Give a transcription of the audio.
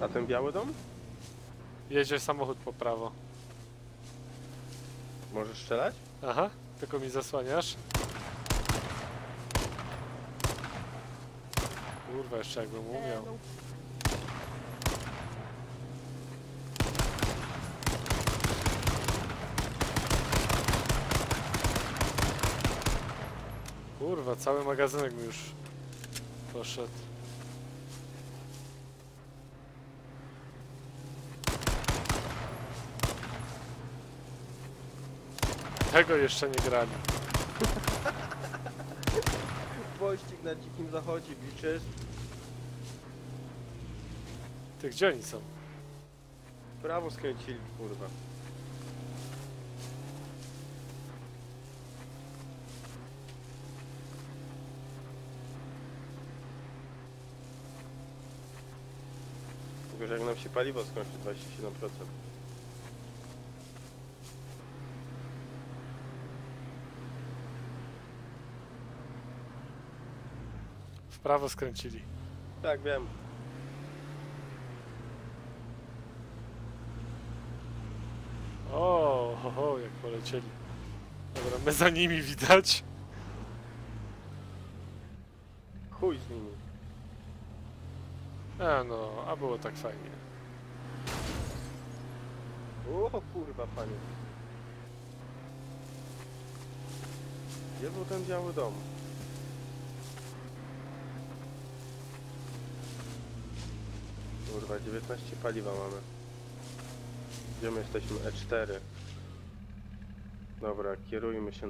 A ten biały dom? Jedzie samochód po prawo. Możesz strzelać? Aha, tylko mi zasłaniasz. Kurwa, jeszcze jakbym umiał. Kurwa, cały magazynek mi już poszedł. Tego jeszcze nie grali. Pościg na dzikim zachodzie, liczysz? Ty gdzie oni są? W prawo skręcili, kurwa. Tylko, że jak nam się paliwo skończy 27%. Prawo skręcili. Tak, wiem. O, ho, ho, jak polecieli. Dobra, my za nimi widać. Chuj z nimi. A no, a było tak fajnie. O kurwa, panie. Gdzie był ten biały dom? Kurwa, 19 paliwa mamy. Gdzie my jesteśmy? E4. Dobra, kierujmy się